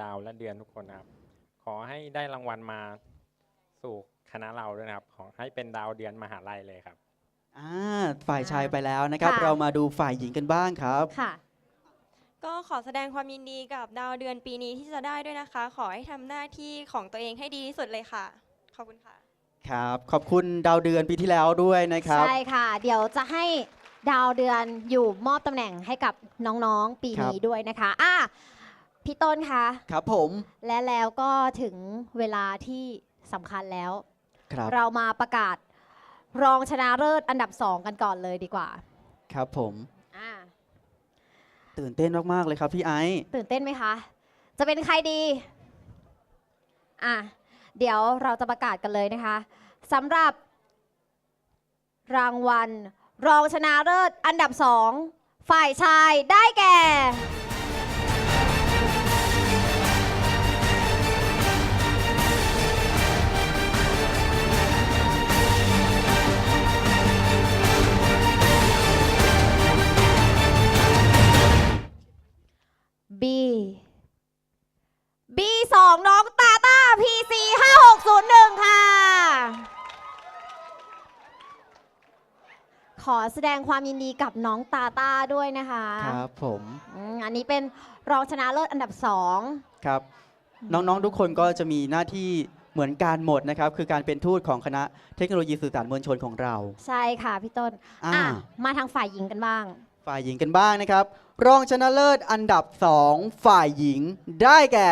ดาวและเดือนทุกคนนะครับ ขอให้ได้รางวัลมาสู่คณะเราด้วยนะครับ ขอให้เป็นดาวเดือนมหาลัยเลยครับ อ่าฝ่ายชายไปแล้วนะครับ ค่ะ เรามาดูฝ่ายหญิงกันบ้างครับ ค่ะ ก็ขอแสดงความยินดีกับดาวเดือนปีนี้ที่จะได้ด้วยนะคะ ขอให้ทำหน้าที่ของตัวเองให้ดีที่สุดเลยค่ะ ขอบคุณค่ะ ครับ ขอบคุณดาวเดือนปีที่แล้วด้วยนะครับ ใช่ค่ะ เดี๋ยวจะให้ดาวเดือนอยู่มอบตำแหน่งให้กับน้องๆ ปีครับนี้ด้วยนะคะอะ พี่ต้นคะครับผม และแล้วก็ถึงเวลาที่สำคัญแล้ว ครับ เรามาประกาศรองชนะเลิศอันดับ2กันก่อนเลยดีกว่าครับผม อ่าตื่นเต้นมาก ๆ เลยครับพี่ไอซ์ตื่นเต้นไหมคะ จะเป็นใครดี อะ เดี๋ยวเราจะประกาศกันเลยนะคะสำหรับ รางวัล รองชนะเลิศอันดับ2ฝ่ายชายได้แก่ B B 2น้องตาต้า PC 5601 ค่ะ ขอแสดงความยินดีกับน้องตาต้าด้วยนะคะครับผมอืมอันนี้เป็นรองชนะเลิศอันดับ 2 ครับ น้องๆทุกคนก็จะมีหน้าที่เหมือนการหมดนะครับ คือการเป็นทูตของคณะเทคโนโลยีสื่อสารมวลชนของเรา ใช่ค่ะพี่ต้นอ่า อะมาทางฝ่ายหญิงกันบ้าง ฝ่ายหญิงกันบ้างนะครับ รองชนะเลิศอันดับ 2 ฝ่ายหญิงได้แก่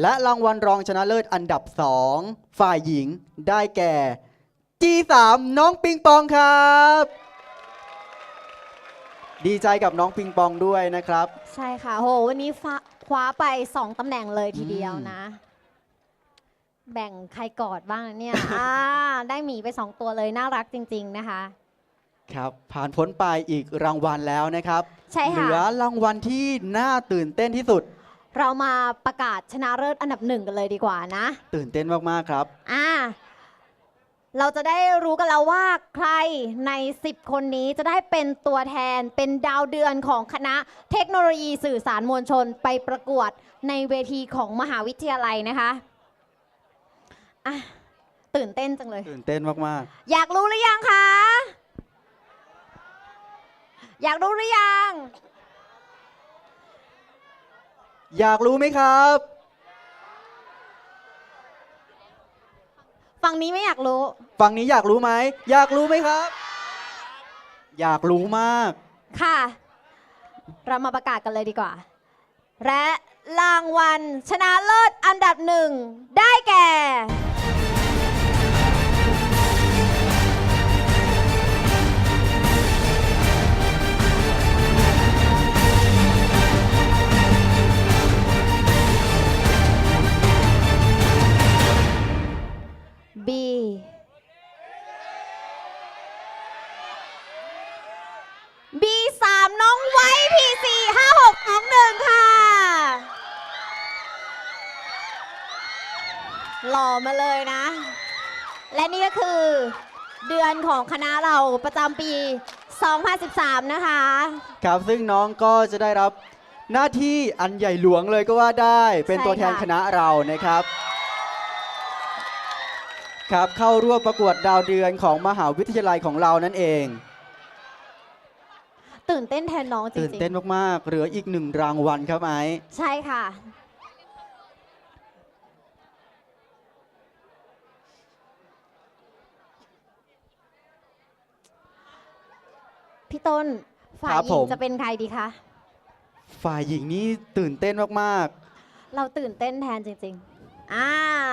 และรางวัลรองชนะเลิศอันดับ 2 ฝ่ายหญิงได้แก่ G3 น้องปิงปองครับ ดีใจกับน้องปิงปองด้วยนะครับ ใช่ค่ะ โห วันนี้ฟ้าคว้าไป 2ตำแหน่งเลยทีเดียวอืมนะ แบ่งใครกอดบ้างนะเนี่ย อ่า ได้หมีไป 2 ตัวเลย น่ารักจริง ๆ นะคะ ครับ ผ่านพ้นไปอีกรางวัลแล้วนะครับ ใช่เหค่ะ ลือรางวัลที่น่าตื่นเต้นที่สุด เรามาประกาศชนะเลิศอันดับหนึ่งกันเลยดีกว่านะ ตื่นเต้นมาก ๆ ครับ อ่า เราจะได้รู้กันแล้วว่าใครใน 10 คนนี้จะได้เป็นตัวแทนเป็นดาวเดือนของคณะเทคโนโลยีสื่อสารมวลชนไปประกวดในเวทีของมหาวิทยาลัยนะคะอะตื่นเต้นจังเลย ตื่นเต้นมาก อยากรู้หรือยังคะ อยากรู้หรือยัง ๆ อยากรู้ไหมครับ ฝั่งนี้ไม่อยากรู้ ฝั่งนี้อยากรู้ไหม อยากรู้ไหมครับ อยากรู้มาก ค่ะ เรามาประกาศกันเลยดีกว่า และรางวัลชนะเลิศอันดับหนึ่งได้แก่ B B 3น้องไว้ P 4 5 6 2 1ค่ะ หล่อมาเลยนะ และนี่ก็คือเดือนของคณะเราประจำปี 2013 นะคะ ครับซึ่งน้องก็จะได้รับหน้าที่อันใหญ่หลวงเลยก็ว่าได้ เป็นใช่ตัวแทนค่ะคณะเรานะครับ ครับเข้าร่วมประกวดดาวเดือนของมหาวิทยาลัยของเรานั่นเอง ตื่นเต้นแทนน้องจตื่นริงเต้นมาก ๆ เหลืออีกหนึ่งรางวัลครับไอซ์ๆใช่ค่ะ พี่ต้นฝ่ายหญิงจะเป็นใครดีคะ ฝ่ายหญิงนี่ตื่นเต้นมาก เราตื่นเต้นแทนจริง ๆ อ่า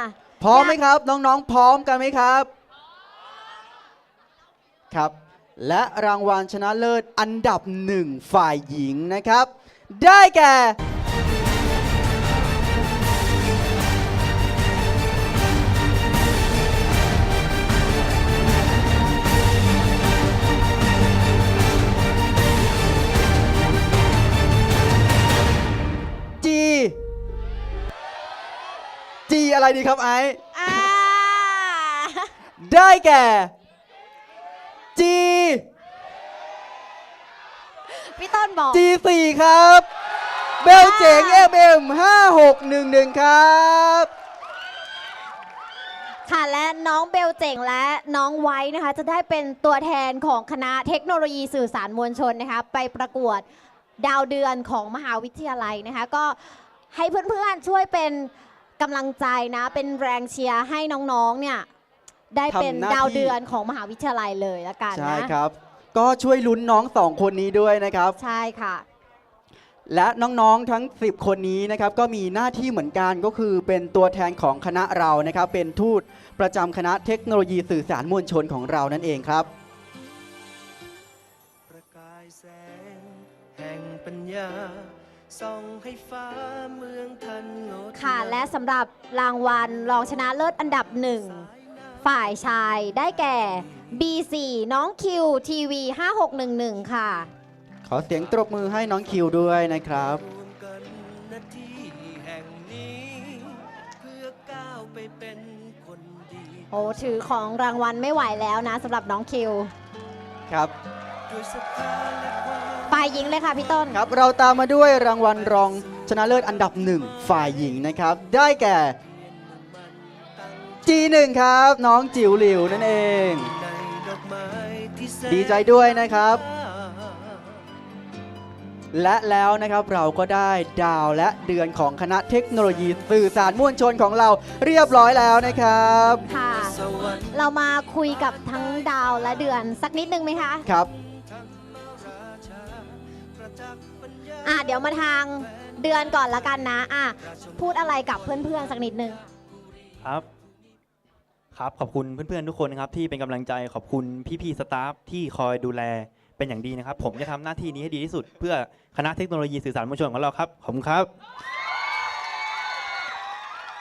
ๆ พร้อมไหมครับ น้องๆ พร้อมกันไหมครับ ครับ และรางวัลชนะเลิศอันดับหนึ่งฝ่ายหญิงนะครับ ได้แก่ G อะไรดีครับไอซ์อ่าได้แก่ G พี่ต้นบอก G4 ครับ เบลเจ๋ง MM 5611 ครับ ค่ะและน้องเบลเจ๋งและน้องไว้นะคะ จะได้เป็นตัวแทนของคณะเทคโนโลยีสื่อสารมวลชนนะคะ ไปประกวดดาวเดือนของมหาวิทยาลัยนะคะ ก็ให้เพื่อนๆช่วยเป็น กำลังใจนะ เป็นแรงเชียร์ให้น้องๆเนี่ยได้เป็นทำหน้าที่ ดาวเดือนของมหาวิทยาลัยเลยละกันใช่นะ ครับ ก็ช่วยลุ้นน้องสองคนนี้ด้วยนะครับ ใช่ค่ะ และน้องๆทั้ง 10 คนนี้นะครับก็มีหน้าที่เหมือนกันก็คือเป็นตัวแทนของคณะเรานะครับ เป็นทูตประจำคณะเทคโนโลยีสื่อสารมวลชนของเรานั่นเองครับ ประกายแสงแห่งปัญญา ส่องให้ฟ้าเมืองทันงดค่ะ และสำหรับรางวัลรองชนะเลิศอันดับหนึ่ง ฝ่ายชายได้แก่ B4 น้องคิวทีวี5611 ค่ะ ขอเสียงตรบมือให้น้องคิวด้วยนะครับรวมกันนาที่แห่งนี้ เพื่อก้าวไปเป็นคนดี โอ้ถือของรางวัลไม่ไหวแล้วนะสำหรับน้องคิว ครับ ด้วยศรัทธาและความ ฝ่ายหญิงเลยค่ะพี่ต้น ครับเราตามมาด้วยรางวัลรองชนะเลิศอันดับหนึ่งฝ่ายหญิงนะครับ ได้แก่ G1 ครับ น้องจิ๋วหลิวนั่นเองในดอกไม้ที่แสนดีใจด้วยนะครับ และแล้วนะครับเราก็ได้ดาวและเดือนของคณะเทคโนโลยีสื่อสารมวลชนของเราเรียบร้อยแล้วนะครับ ค่ะสวรรค์เรามาคุยกับทั้งดาวและเดือนสักนิดนึงไหมคะ ครับ อะเดี๋ยวมาทางเดือนก่อนละกันนะอะพูดอะไรกับเพื่อนๆสักนิดนึง ครับ ครับขอบคุณเพื่อนๆทุกคนนะครับที่เป็นกำลังใจขอบคุณพี่ๆสตาฟที่คอยดูแลเป็นอย่างดีนะครับ ผมจะทำหน้าที่นี้ให้ดีที่สุด เพื่อคณะเทคโนโลยีสื่อสารมวลชนของเราครับขอบคุณครับ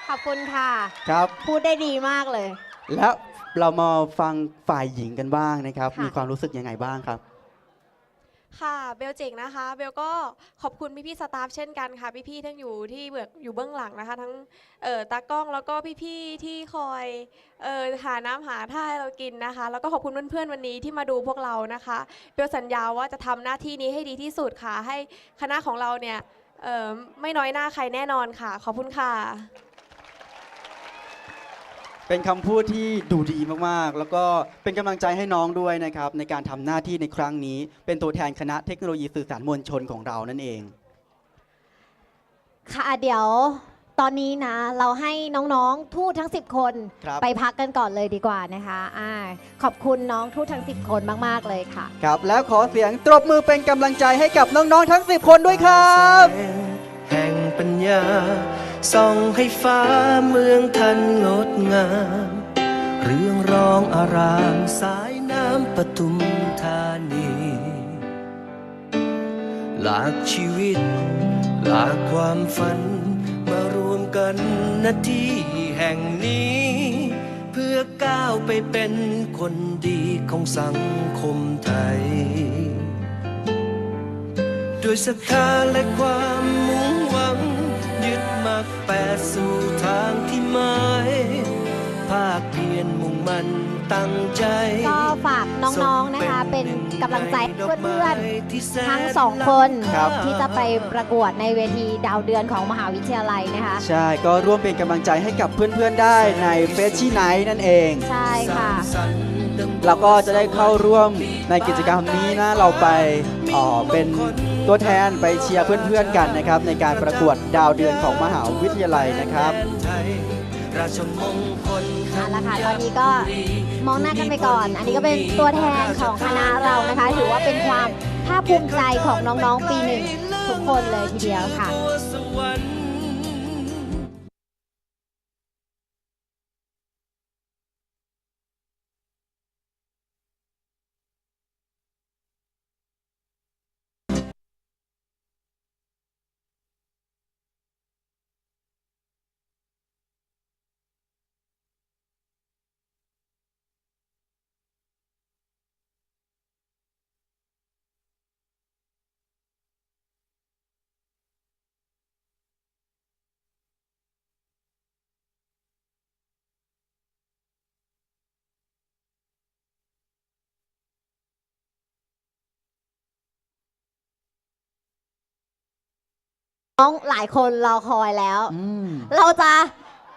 ขอบคุณค่ะ ครับ พูดได้ดีมากเลย แล้วเรามาฟังฝ่ายหญิงกันบ้างนะครับ ค่ะ มีความรู้สึกยังไงบ้างครับ ค่ะเบลเจ๋งนะคะเบลก็ขอบคุณพี่ๆสตาฟเช่นกันค่ะ พี่ๆทั้งอยู่ที่เบื้องอยู่เบื้องหลังนะคะ ทั้งเอ่อตากล้องแล้วก็พี่ๆที่คอยเอ่อหาน้ำหาท่าให้เรากินนะคะ แล้วก็ขอบคุณเพื่อนๆวันนี้ที่มาดูพวกเรานะคะเบลสัญญาว่าจะทำหน้าที่นี้ให้ดีที่สุดค่ะ ให้คณะของเราเนี่ยเอ่อไม่น้อยหน้าใครแน่นอนค่ะ ขอบคุณค่ะ เป็นคำพูดที่ดูดีมากๆ แล้วก็เป็นกำลังใจให้น้องด้วยนะครับ ในการทำหน้าที่ในครั้งนี้ เป็นตัวแทนคณะเทคโนโลยีสื่อสารมวลชนของเรานั่นเอง ค่ะเดี๋ยวตอนนี้นะเราให้น้องๆทูตทั้ง 10 คนครับ ไปพักกันก่อนเลยดีกว่านะคะอ่าขอบคุณน้องทูตทั้ง 10 คนมากๆเลยค่ะ ครับ แล้วขอเสียงตบมือเป็นกำลังใจให้กับน้องๆทั้ง 10 คนด้วยครับแสงแห่งปัญญา ส่องให้ฟ้าเมืองทันงดงาม เรื่องร้องอารามสายน้ำปทุมธานี หลากชีวิต หลากความฝัน มารวมกันนาที่แห่งนี้ เพื่อก้าวไปเป็นคนดีของสังคมไทย ด้วยศรัทธาและความ กแปดสู่ทางที่หมายภาคเพียรมุ่งมั่นตั้งใจ ก็ฝากน้องๆนะคะ เป็นกำลังใจให้เพื่อนๆ ทั้งสองคนครับ ที่จะไปประกวดในเวทีดาวเดือนของมหาวิทยาลัยนะคะ ใช่ ก็ร่วมเป็นกำลังใจให้กับเพื่อนๆได้ในเฟชชี่ไนท์นั่นเอง ใช่ค่ะ เราก็จะได้เข้าร่วมในกิจกรรมนี้นะ เราไปเอ่อเป็น ตัวแทนไปเชียร์เพื่อนๆกันนะครับ ในการประกวดดาวเดือนของมหาวิทยาลัยนะครับราชมงคลเอาละค่ะตอนนี้ก็มองหน้ากันไปก่อน อันนี้ก็เป็นตัวแทนของคณะเรานะคะ ถือว่าเป็นความภาคภูมิใจของน้องๆปีหนึ่งทุกคนเลยทีเดียวค่ะ องหลายคนรอคอยแล้ว อืม เราจะ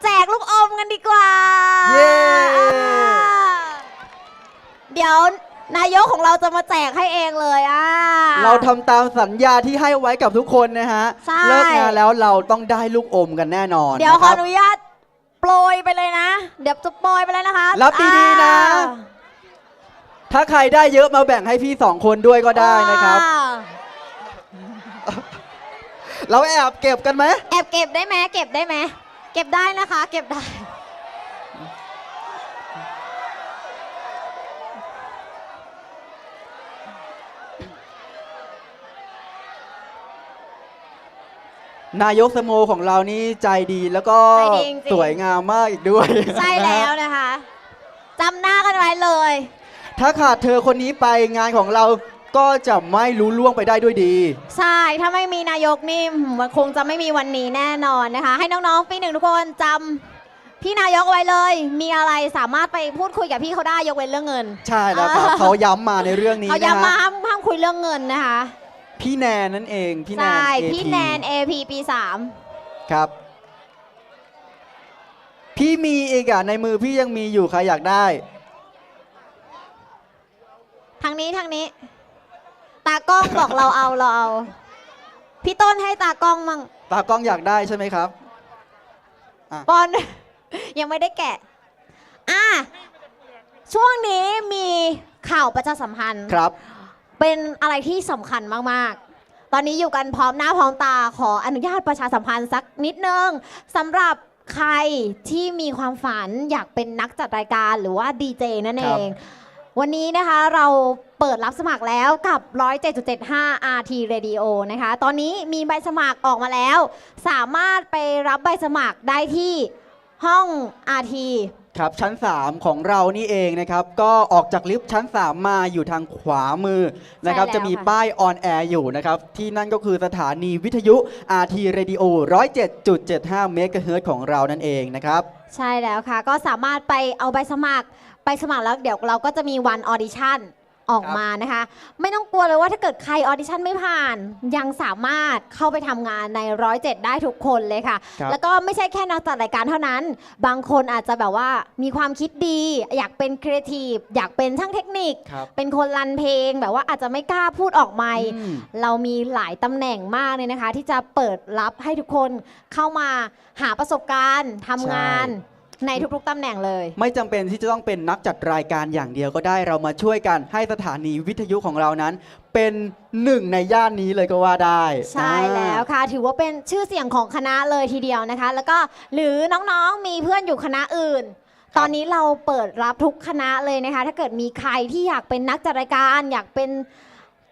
แจกลูกอมกันดีกว่า เย้อ่าเดี๋ยวนายกของเราจะมาแจกให้เองเลยอะ เราทำตามสัญญาที่ให้ไว้กับทุกคนนะฮะ ใช่ เลิกงานแล้วเราต้องได้ลูกอมกันแน่นอนเดี๋ยวนะขคอรับอนุญาตโปรยไปเลยนะ เดี๋ยวจะโปรยไปเลยนะคะรับดีๆนะ อ่าถ้าใครได้เยอะมาแบ่งให้พี่สองคนด้วยก็ได้นะครับ อ่า เราแอบเก็บกันไหมแอบเก็บได้ไหมเก็บได้ไหมเก็บได้นะคะ เก็บได้ นายกสโมของเรานี่ใจดีแล้วก็ใจดีจริงๆ สวยงามมากอีกด้วยใช่แล้วนะคะจำหน้ากันไว้เลย ถ้าขาดเธอคนนี้ไปงานของเรา ก็จะไม่รู้ล่วงไปได้ด้วยดี ใช่ ถ้าไม่มีนายกนี่มันคงจะไม่มีวันนี้แน่นอนนะคะ ให้น้องๆปีหนึ่งทุกคนจำพี่นายกไว้เลย มีอะไรสามารถไปพูดคุยกับพี่เขาได้ยกเว้นเรื่องเงินใช่แล้วครับอ่าเขาย้ำมาในเรื่องนี้เขานะย้ำมาฮะห้ามห้ามคุยเรื่องเงินนะคะพี่แนนนั่นเองพี่แนน ใช่ AT พี่แนน AP ปีสาม ครับ พี่มีอีกอะในมือพี่ยังมีอยู่ใครอยากได้ ทางนี้ทางนี้ ตากล้องบอกเราเอาเราเอา พี่ต้นให้ตากล้องมั่งตากล้องอยากได้ใช่ไหมครับ ปอน ยังไม่ได้แกะ อะ ช่วงนี้มีข่าวประชาสัมพันธ์ ครับ เป็นอะไรที่สำคัญมาก ๆ ตอนนี้อยู่กันพร้อมหน้าพร้อมตาขออนุญาตประชาสัมพันธ์สักนิดนึงสำหรับใครที่มีความฝันอยากเป็นนักจัดรายการหรือว่าดีเจนั่นเอครับงวันนี้นะคะเรา เปิดรับสมัครแล้วกับ 107.75 RT Radio นะคะ ตอนนี้มีใบสมัครออกมาแล้ว สามารถไปรับใบสมัครได้ที่ห้อง RT ครับชั้น 3 ของเรานี่เองนะครับ ก็ออกจากลิฟต์ชั้น 3 มาอยู่ทางขวามือนะครับ ใช่แล้วจะมีค่ะ ป้ายออนแอร์อยู่นะครับ ที่นั่นก็คือสถานีวิทยุ RT Radio 107.75เมกะเฮิรตซ์ของเรานั่นเองนะครับ ใช่แล้วค่ะ ก็สามารถไปเอาใบสมัคร ไปสมัครแล้วเดี๋ยวเราก็จะมีวันออดิชั่น ออกมานะคะ ไม่ต้องกลัวเลยว่าถ้าเกิดใครออดิชั่นไม่ผ่าน ยังสามารถเข้าไปทำงานในร้อยเจ็ดได้ทุกคนเลยค่ะ ครับ แล้วก็ไม่ใช่แค่นักจัดรายการเท่านั้น บางคนอาจจะแบบว่ามีความคิดดี อยากเป็นครีเอทีฟอยากเป็นช่างเทคนิค ครับ เป็นคนรันเพลงแบบว่าอาจจะไม่กล้าพูดออกไมค์อืม เรามีหลายตำแหน่งมากเลยนะคะ ที่จะเปิดรับให้ทุกคนเข้ามาหาประสบการณ์ทำงาน ในทุกๆตำแหน่งเลย ไม่จำเป็นที่จะต้องเป็นนักจัดรายการอย่างเดียวก็ได้เรามาช่วยกันให้สถานีวิทยุของเรานั้น เป็นหนึ่งในย่านนี้เลยก็ว่าได้ใช่แล้วค่ะ ถือว่าเป็นชื่อเสียงของคณะเลยทีเดียวนะคะ แล้วก็หรือน้องๆมีเพื่อนอยู่คณะอื่น ตอนนี้เราเปิดรับทุกคณะเลยนะคะ ถ้าเกิดมีใครที่อยากเป็นนักจัดรายการ อยากเป็น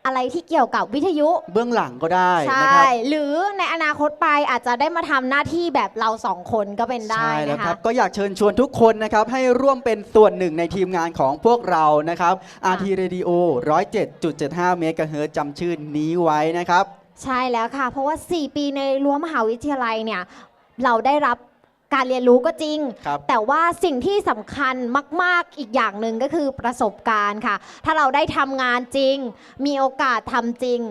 อะไรที่เกี่ยวกับวิทยุ เบื้องหลังก็ได้ใชนะค่ รับ หรือในอนาคตไปอาจจะได้มาทำหน้าที่แบบเราสองคนก็เป็นได้ใช่แล้วนะคคะรับก็อยากเชิญชวนทุกคนนะครับให้ร่วมเป็นส่วนหนึ่งในทีมงานของพวกเรานะครับ RT Radio 107.75 เมกะเฮิรตซ์จำชื่อนี้ไว้นะครับ ใช่แล้วค่ะ เพราะว่า 4 ปีในรั้วมหาวิทยาลัยเนี่ย เราได้รับ การเรียนรู้ก็จริง ครับ แต่ว่าสิ่งที่สำคัญมาก ๆ อีกอย่างหนึ่งก็คือประสบการณ์ค่ะ ถ้าเราได้ทำงานจริง มีโอกาสทำจริง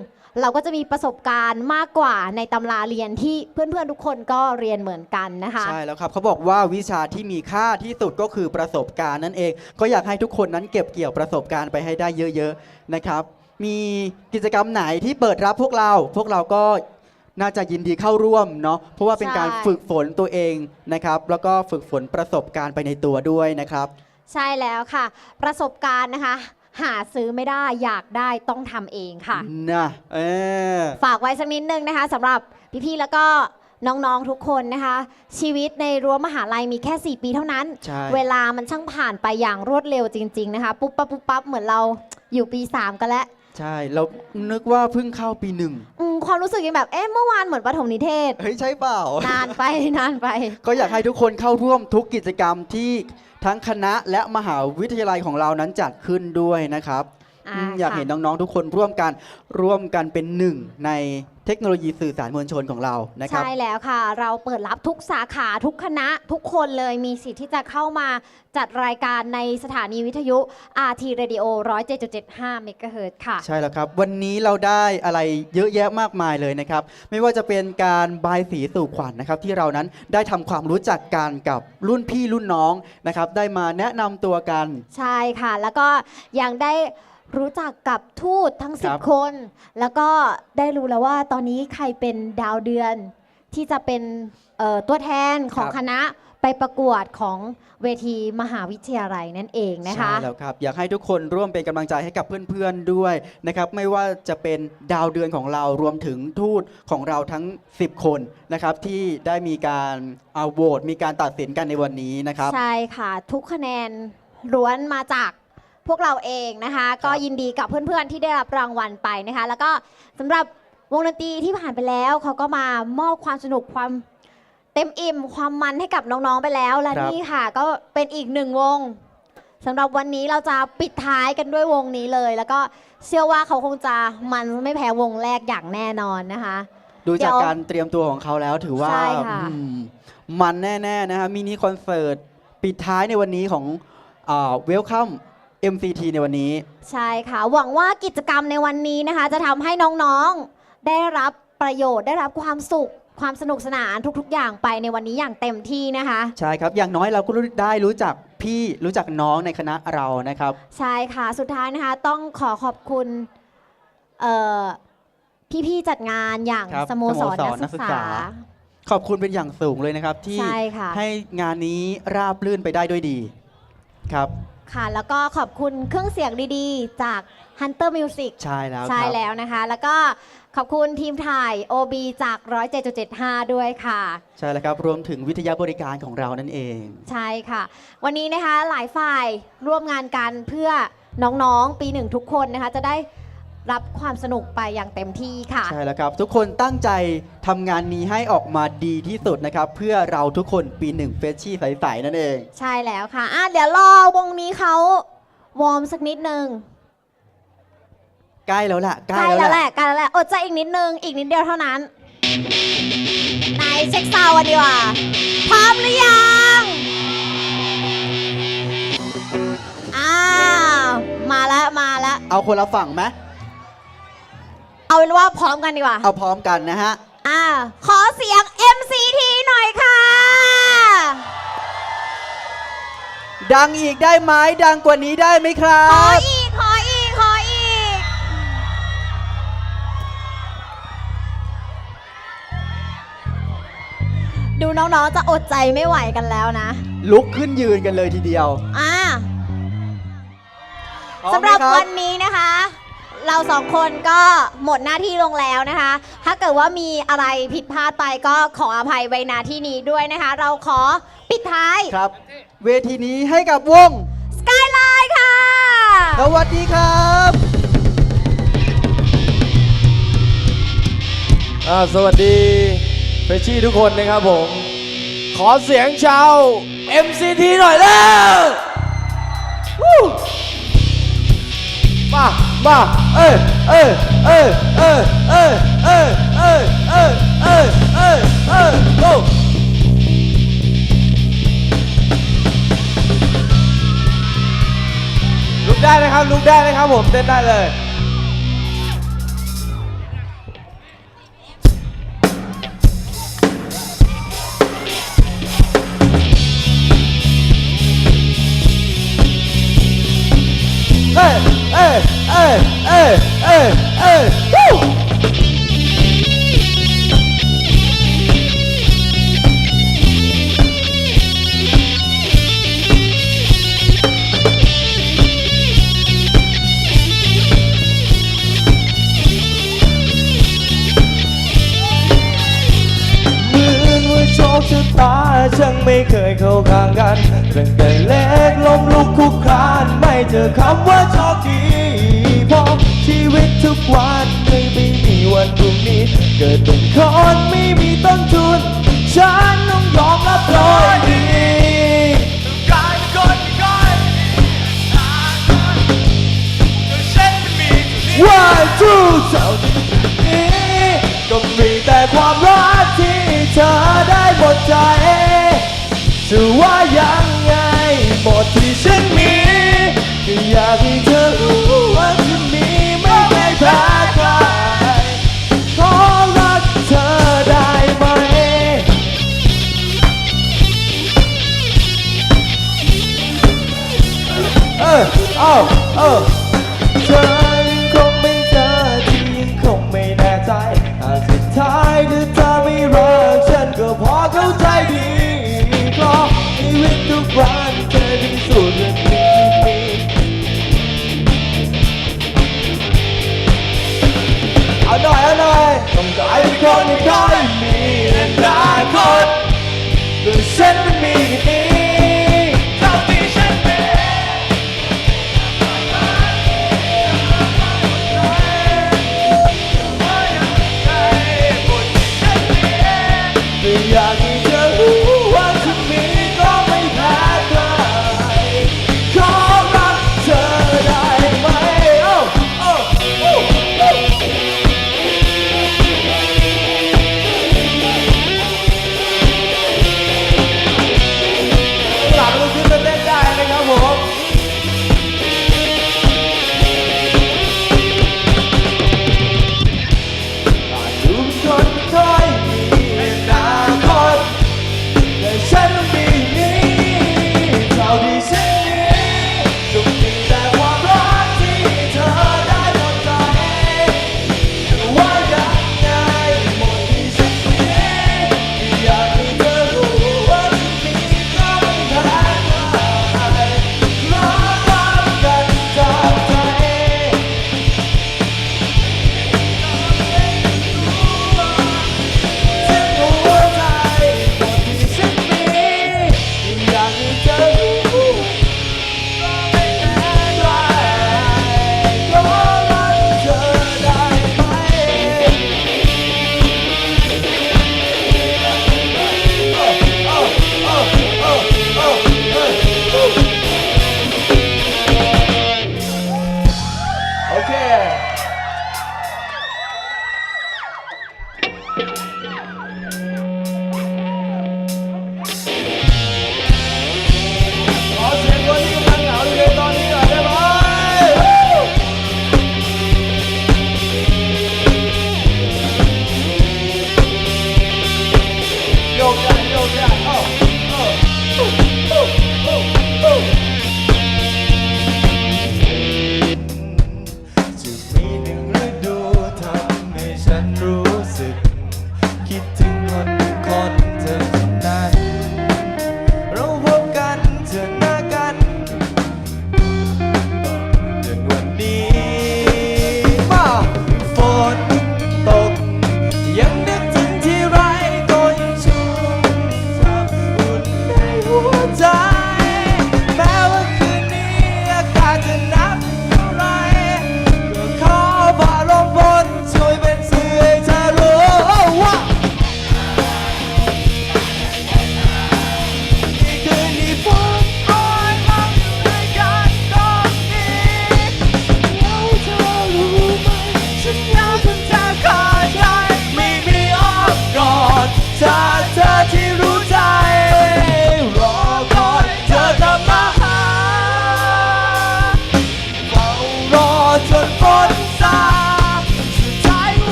เราก็จะมีประสบการณ์มากกว่าในตำราเรียนที่เพื่อน ๆ ทุกคนก็เรียนเหมือนกันนะคะ ใช่แล้วครับเขาบอกว่าวิชาที่มีค่าที่สุดก็คือประสบการณ์นั่นเอง ก็อยากให้ทุกคนนั้นเก็บเกี่ยวประสบการณ์ไปให้ได้เยอะ ๆ นะครับ มีกิจกรรมไหนที่เปิดรับพวกเรา พวกเราก็ น่าจะยินดีเข้าร่วมเนาะเพราะว่าเป็นการใช่ ฝึกฝนตัวเองนะครับ แล้วก็ฝึกฝนประสบการณ์ไปในตัวด้วยนะครับ ใช่แล้วค่ะ ประสบการณ์นะคะ หาซื้อไม่ได้อยากได้ต้องทำเองค่ะ นะเออ ฝากไว้สักนิดนึงนะคะสำหรับพี่ๆแล้วก็น้องๆทุกคนนะคะ ชีวิตในรั้วมหาลัยมีแค่ 4 ปีเท่านั้น ใช่ เวลามันช่างผ่านไปอย่างรวดเร็วจริง ๆ นะคะ ปุ๊บปั๊บปุ๊บปั๊บเหมือนเราอยู่ปี 3 กันแล้ว ใช่เรานึกว่าเพิ่งเข้าปีหนึ่งอืมความรู้สึกยังแบบ เอ๊ะ เมื่อวานเหมือนปฐมนิเทศ เฮ้ยใช่เปล่า นานไป นานไป ก็อยากให้ทุกคนเข้าร่วมทุกกิจกรรมที่ทั้งคณะและมหาวิทยาลัยของเรานั้นจัดขึ้นด้วยนะครับ อ่าอืมอยากค่ะเห็นน้อง ๆ ทุกคนร่วมกันร่วมกันเป็นหนึ่งในเทคโนโลยีสื่อสารมวลชนของเรานะครับ ใช่แล้วค่ะ เราเปิดรับทุกสาขาทุกคณะทุกคนเลยมีสิทธิ์ที่จะเข้ามาจัดรายการในสถานีวิทยุ RT Radio 107.75 MHz ค่ะ ใช่แล้วครับ วันนี้เราได้อะไรเยอะแยะมากมายเลยนะครับ ไม่ว่าจะเป็นการบายสีสู่ขวัญนะครับ ที่เรานั้นได้ทำความรู้จักกันกับรุ่นพี่รุ่นน้องนะครับ ได้มาแนะนำตัวกัน ใช่ค่ะ แล้วก็ยังได้ รู้จักกับทูตทั้ง ครับ 10 คน แล้วก็ได้รู้แล้วว่าตอนนี้ใครเป็นดาวเดือนที่จะเป็นเอ่อตัวแทนของคณะไปประกวดของเวทีมหาวิทยาลัยนั่นเองนะคะ ใช่แล้วครับอยากให้ทุกคนร่วมเป็นกำลังใจให้กับเพื่อนๆด้วยนะครับไม่ว่าจะเป็นดาวเดือนของเรารวมถึงทูตของเราทั้ง 10 คนนะครับที่ได้มีการเอาโหวตมีการตัดสินกันในวันนี้นะครับ ใช่ค่ะ ทุกคะแนนล้วนมาจาก พวกเราเองนะคะ ก็ยินดีกับเพื่อนๆที่ได้รับรางวัลไปนะคะ แล้วก็สำหรับวงดนตรีที่ผ่านไปแล้วเขาก็มามอบความสนุกความเต็มอิ่มความมันให้กับน้องๆไปแล้ว และครับนี่ค่ะก็เป็นอีกหนึ่งวงสำหรับวันนี้เราจะปิดท้ายกันด้วยวงนี้เลย แล้วก็เชื่อว่าเขาคงจะมันไม่แพ้วงแรกอย่างแน่นอนนะคะ ดูเดี๋จากยวการเตรียมตัวของเขาแล้วถือว่าใช่ค่ะอืมมันแน่ๆนะครับมินิคอนเสิร์ตปิดท้ายในวันนี้ของเวลคัม MCT ในวันนี้ ใช่ค่ะ หวังว่ากิจกรรมในวันนี้นะคะ จะทำให้น้องๆได้รับประโยชน์ได้รับความสุขความสนุกสนานทุกๆ อย่างไปในวันนี้อย่างเต็มที่นะคะ ใช่ครับ อย่างน้อยเราก็รู้ได้รู้จักพี่รู้จักน้องในคณะเรานะครับ ใช่ค่ะ สุดท้ายนะคะ ต้องขอขอบคุณเอ่อพี่ๆจัดงานอย่างครับสโมสรสโมสรนักศึกนักศึกษา ษา ขอบคุณเป็นอย่างสูงเลยนะครับ ที่ใช่ค่ะ ให้งานนี้ราบรื่นไปได้ด้วยดีครับ ค่ะ แล้วก็ขอบคุณเครื่องเสียงดีๆ จาก Hunter Music ใช่แล้วคใช่รับแล้วนะคะ แล้วก็ขอบคุณทีมถ่าย OB จาก 107.75 ด้วยค่ะ ใช่แล้วครับรวมถึงวิทยาบริการของเรานั่นเอง ใช่ค่ะ วันนี้นะคะหลายฝ่ายร่วมงานกันเพื่อน้องๆ ปีหนึ่งทุกคนนะคะ จะได้ รับความสนุกไปอย่างเต็มที่ค่ะ ใช่แล้วครับ ทุกคนตั้งใจทำงานนี้ให้ออกมาดีที่สุดนะครับ เพื่อเราทุกคนปีหนึ่งเฟชชี่ใสๆนั่นเอง ใช่แล้วค่ะอะ เดี๋ยวรอวงนี้เขาวอร์มสักนิดนึงใกล้แล้วแหละใกใกล้ล้แล้วแล้วแหแหละ ละใกล้แล้วแหละอดใจอีกนิดนึง อีกนิดเดียวเท่านั้น ไหนเช็คซาวด์กันดีกว่า พร้อมหรือยัง อ้าว มาแล้วมาแล้วเอาคนละฝั่งไหม เอาเป็นว่าพร้อมกันดีกว่า เอาพร้อมกันนะฮะ อ่า ขอเสียง MCT หน่อยค่ะ ดังอีกได้ไหมดังกว่านี้ได้ไหมครัขอบ อีก ขออีก ขออีก ดูน้องๆ จะอดใจไม่ไหวกันแล้วนะ ลุกขึ้นยืนกันเลยทีเดียวอ่า พอมสำหรับไมควันนี้นะคะ เราสองคนก็หมดหน้าที่ลงแล้วนะคะ ถ้าเกิดว่ามีอะไรผิดพลาดไปก็ขออภัยไว้ณที่นี้ด้วยนะคะ เราขอปิดท้ายครับ เวทีนี้ให้กับวง สกายไลน์ค่ะ สวัสดีครับอ่าสวัสดีเฟรชชี่ทุกคนนะครับผม ขอเสียงชาว MCT หน่อยแล้ววู้มา มาเอ้ยเอ้ยเอ้ยเอ้ยเอ้ยเอ้ยเอ้ยเอ้ยเอ้ยเอ้ยเอ้ยโอ้ลุกได้นะครับลุกได้นะครับผมเต้นได้เลย เกิดเป็นคนไม่มีต้นทุน ฉันต้องยอมรับโอยดีว่าจู้เท่านี้ก็มีแต่ความรักที่เธอได้หมดใจ เอาหน่อยเอาหน่อยต้องการเป็นคนที่คอยมีอนาคตหรือฉันมันมีแค่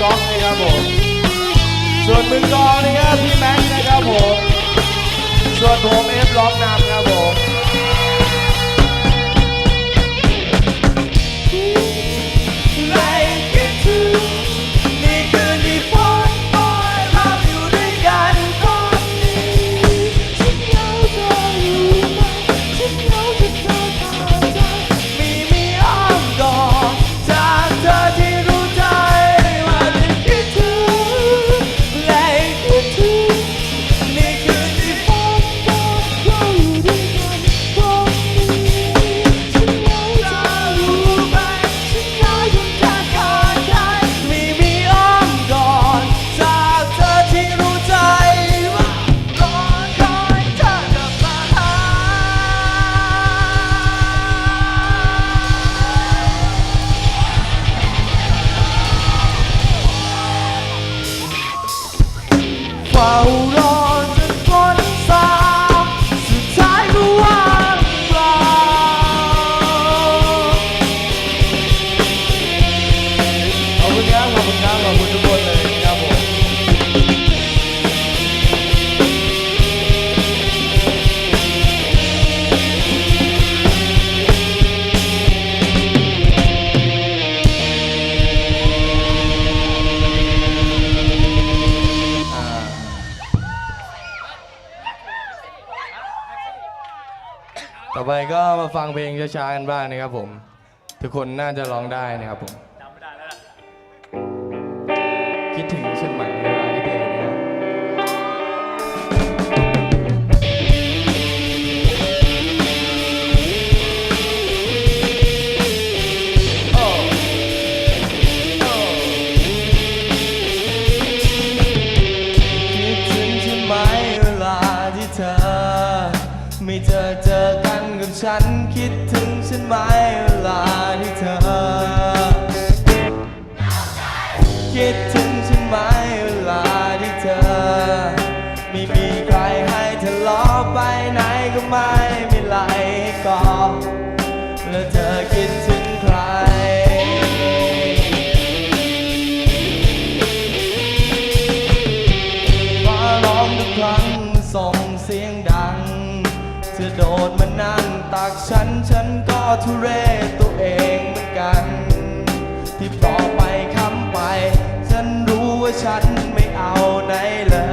ก้อกนะครับผม ส่วนมือกองนะครับพี่แม็กนะครับผม ส่วนผมเอฟล็อกนำครับผม ช้ากันบ้างนะครับผม ทุกคนน่าจะร้องได้นะครับผม ทุเรศตัวเองเหมือนกัน ที่พอไปคำไป ฉันรู้ว่าฉันไม่เอาไหนเลย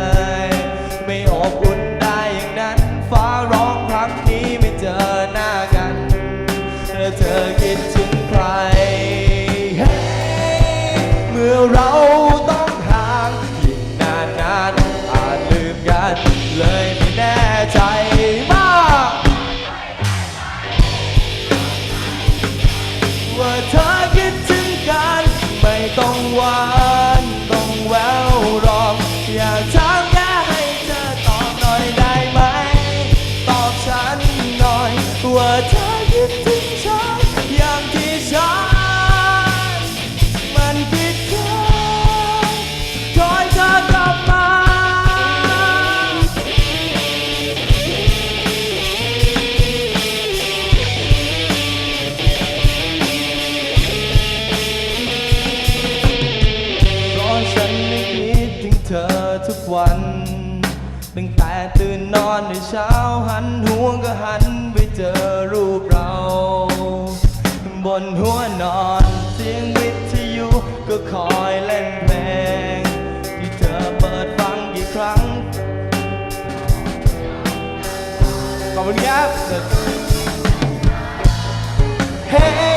วัน ตั้งแต่ตื่นนอนในเช้าหันหัวก็หันไปเจอรูปเรา บนหัวนอนเสียงวิทยุก็คอยเล่นเพลง ที่เธอเปิดฟังกี่ครั้ง ขอบคุณครับ Hey